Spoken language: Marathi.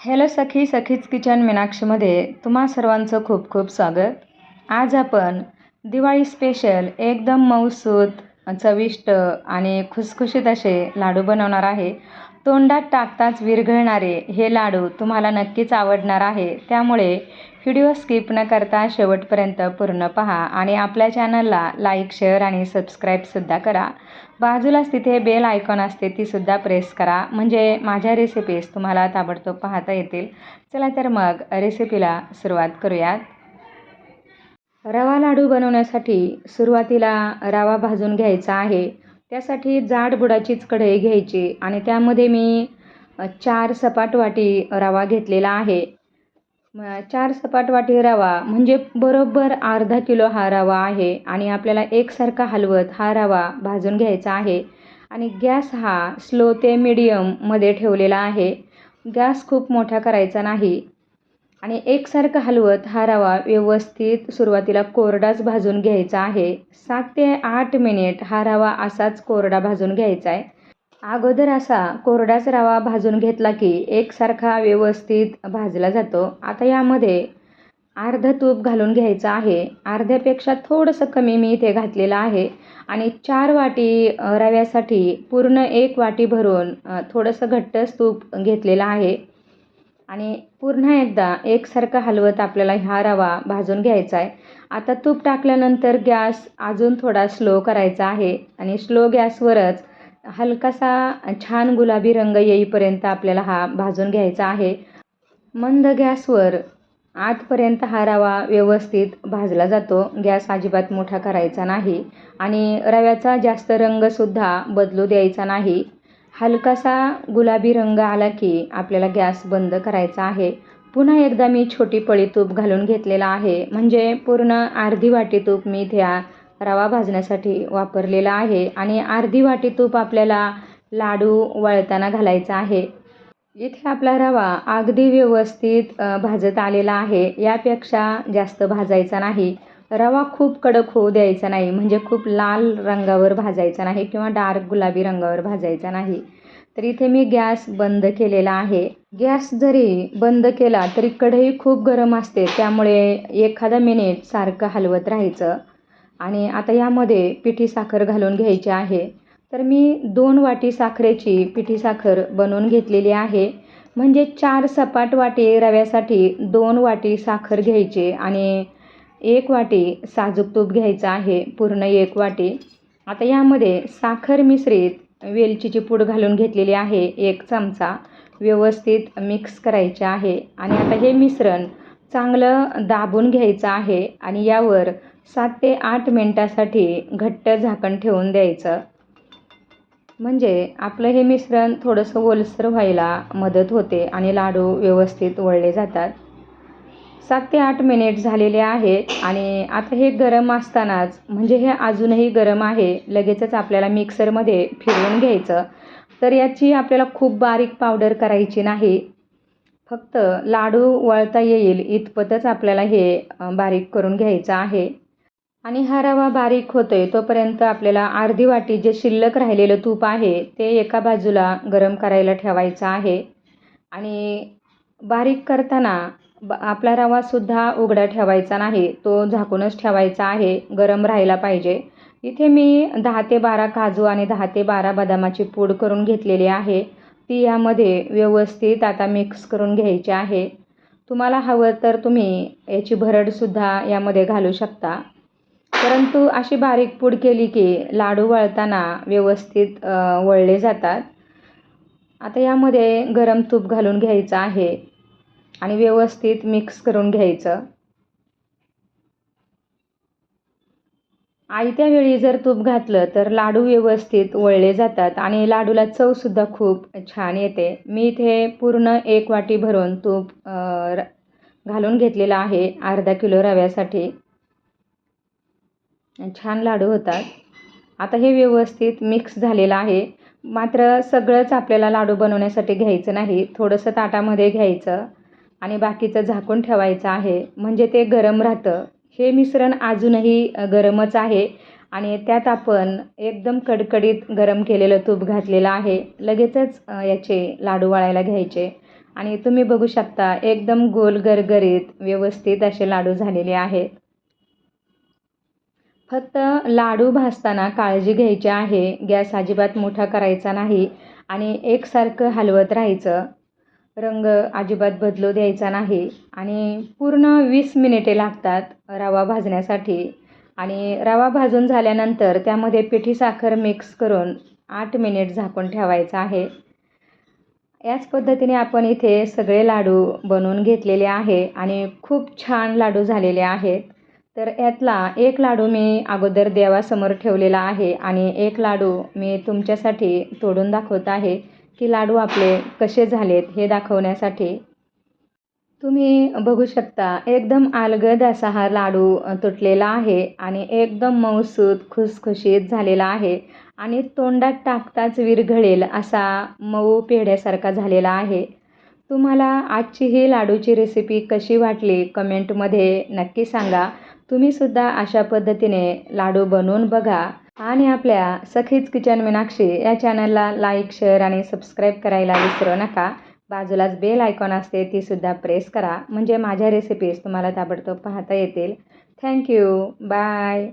हॅलो सखी सखीच किचन मीनाक्षीमध्ये तुम्हा सर्वांचं खूप खूप स्वागत. आज आपण दिवाळी स्पेशल एकदम मऊसूत चविष्ट आणि खुसखुशीत असे लाडू बनवणार आहे. तोंडात टाकताच विरघळणारे हे लाडू तुम्हाला नक्कीच आवडणार आहे. त्यामुळे व्हिडिओ स्किप न करता शेवटपर्यंत पूर्ण पहा आणि आपल्या चॅनलला लाईक शेअर आणि सबस्क्राईबसुद्धा करा. बाजूलाच तिथे बेल आयकॉन असते तीसुद्धा प्रेस करा. म्हणजे माझ्या रेसिपीज तुम्हाला ताबडतोब पाहता येतील. चला तर मग रेसिपीला सुरुवात करूयात. रवा लाडू बनवण्यासाठी सुरुवातीला रवा भाजून घ्यायचा आहे. त्यासाठी जाड बुडाचीच कढई घ्यायची आणि त्यामध्ये मी चार सपाट वाटी रवा घेतलेला आहे. चार सपाट वाटी रवा म्हणजे बरोबर अर्धा किलो हा रवा आहे आणि आपल्याला एकसारखा हलवत हा रवा भाजून घ्यायचा आहे. आणि गॅस हा स्लो ते मिडियममध्ये ठेवलेला आहे. गॅस खूप मोठा करायचा नाही. आणि एकसारखं हलवत हा रवा व्यवस्थित सुरुवातीला कोरडाच भाजून घ्यायचा आहे. सात ते आठ मिनिट हा रवा असाच कोरडा भाजून घ्यायचा आहे. अगोदर असा कोरडाच रवा भाजून घेतला की एकसारखा व्यवस्थित भाजला जातो. आता यामध्ये अर्ध तूप घालून घ्यायचं आहे. अर्ध्यापेक्षा थोडंसं कमी मी इथे घातलेलं आहे. आणि चार वाटी रव्यासाठी पूर्ण एक वाटी भरून थोडंसं घट्टच तूप घेतलेलं आहे. आणि पुन्हा एकदा एकसारखं हलवत आपल्याला हा रवा भाजून घ्यायचा आहे. आता तूप टाकल्यानंतर गॅस अजून थोडा स्लो करायचा आहे आणि स्लो गॅसवरच हलकासा छान गुलाबी रंग येईपर्यंत आपल्याला हा भाजून घ्यायचा आहे. मंद गॅसवर आतपर्यंत हा रवा व्यवस्थित भाजला जातो. गॅस अजिबात मोठा करायचा नाही आणि रव्याचा जास्त रंगसुद्धा बदलू द्यायचा नाही. हलकासा गुलाबी रंग आला की आपल्याला गॅस बंद करायचा आहे. पुन्हा एकदा मी छोटी पळी तूप घालून घेतलेला आहे. म्हणजे पूर्ण अर्धी वाटी तूप मी त्या रवा भाजण्यासाठी वापरलेला आहे आणि अर्धी वाटी तूप आपल्याला लाडू वळताना घालायचा आहे. इथे आपला रवा अगदी व्यवस्थित भाजत आलेला आहे. यापेक्षा जास्त भाजायचा नाही. रवा खूप कडक होऊ द्यायचा नाही. म्हणजे खूप लाल रंगावर भाजायचा नाही किंवा डार्क गुलाबी रंगावर भाजायचा नाही. तर इथे मी गॅस बंद केलेला आहे. गॅस जरी बंद केला तरी कढई खूप गरम असते. त्यामुळे एखादा मिनिट सारखं हलवत राहायचं. आणि आता यामध्ये पिठी साखर घालून घ्यायची आहे. तर मी दोन वाटी साखरेची पिठी साखर बनवून घेतलेली आहे. म्हणजे चार सपाट वाटी रव्यासाठी दोन वाटी साखर घ्यायची आणि एक वाटी साजूक तूप घ्यायचं आहे पूर्ण एक वाटी. आता यामध्ये साखर मिश्रित वेलचीची पूड घालून घेतलेली आहे एक चमचा. व्यवस्थित मिक्स करायचे आहे. आणि आता हे मिश्रण चांगलं दाबून घ्यायचं आहे आणि यावर सात ते आठ मिनटासाठी घट्ट झाकण ठेवून द्यायचं. म्हणजे आपलं हे मिश्रण थोडंसं ओलसर व्हायला मदत होते आणि लाडू व्यवस्थित वळले जातात. सात ते आठ मिनिट झालेले आहेत आणि आता हे गरम असतानाच म्हणजे हे अजूनही गरम आहे लगेचच आपल्याला मिक्सरमध्ये फिरवून घ्यायचं. तर याची आपल्याला खूप बारीक पावडर करायची नाही. फक्त लाडू वळता येईल इतपतच आपल्याला हे बारीक करून घ्यायचं आहे. आणि हा रवा बारीक होतो आहे तोपर्यंत आपल्याला अर्धी वाटी जे शिल्लक राहिलेलं तूप आहे ते एका बाजूला गरम करायला ठेवायचं आहे. आणि बारीक करताना आपला रवासुद्धा उघडा ठेवायचा नाही. तो झाकूनच ठेवायचा आहे. गरम राहायला पाहिजे. इथे मी दहा ते बारा काजू आणि दहा ते बारा बदामाची पूड करून घेतलेली आहे. ती यामध्ये व्यवस्थित आता मिक्स करून घ्यायची आहे. तुम्हाला हवं तर तुम्ही याची भरडसुद्धा यामध्ये घालू शकता. परंतु अशी बारीक पूड केली की लाडू वळताना व्यवस्थित वळले जातात. आता यामध्ये गरम तूप घालून घ्यायचं आहे. आणि व्यवस्थित मिक्स करून घ्यायचं. आयत्या वेळी जर तूप घातलं तर लाडू व्यवस्थित वळले जातात आणि लाडूला चवसुद्धा खूप छान येते. मी इथे पूर्ण एक वाटी भरून तूप घालून घेतलेलं आहे अर्धा किलो रव्यासाठी. छान लाडू होतात. आता हे व्यवस्थित मिक्स झालेलं आहे. मात्र सगळंच आपल्याला लाडू बनवण्यासाठी घ्यायचं नाही. थोडंसं ताटामध्ये घ्यायचं. आणि बाकीचं झाकून ठेवायचं आहे. म्हणजे ते गरम राहतं. हे मिश्रण अजूनही गरमच आहे आणि त्यात आपण एकदम कडकडीत गरम केलेलं तूप घातलेलं आहे. लगेचच याचे लाडू वळायला घ्यायचे. आणि तुम्ही बघू शकता एकदम गोल गरगरीत व्यवस्थित असे लाडू झालेले आहेत. फक्त लाडू भाजताना काळजी घ्यायची आहे. गॅस अजिबात मोठा करायचा नाही. आणि एकसारखं हलवत राहायचं. रंग अजिबात बदलू द्यायचा नाही आणि पूर्ण वीस मिनिटे लागतात रवा भाजण्यासाठी. आणि रवा भाजून झाल्यानंतर त्यामध्ये पिठी साखर मिक्स करून आठ मिनिट झाकून ठेवायचं आहे. याच पद्धतीने आपण इथे सगळे लाडू बनवून घेतलेले आहे आणि खूप छान लाडू झालेले आहेत. तर यातला एक लाडू मी अगोदर देवासमोर ठेवलेला आहे आणि एक लाडू मी तुमच्यासाठी तोडून दाखवत आहे. की लाडू आपले कसे झालेत हे दाखवण्यासाठी तुम्ही बघू शकता एकदम अलगद असा हा लाडू तुटलेला आहे आणि एकदम मऊसूत खुसखुशीत झालेला आहे आणि तोंडात टाकताच विरघळेल असा मऊ पेढ्यासारखा झालेला आहे. तुम्हाला आजची ही लाडूची रेसिपी कशी वाटली कमेंटमध्ये नक्की सांगा. तुम्हीसुद्धा अशा पद्धतीने लाडू बनवून बघा. आणि आपल्या सखीच किचन मीनाक्षी या चॅनलला लाईक शेअर आणि सबस्क्राईब करायला विसरू नका. बाजूलाच बेल आयकॉन असते तीसुद्धा प्रेस करा. म्हणजे माझ्या रेसिपीज तुम्हाला ताबडतोब पाहता येतील. Thank you bye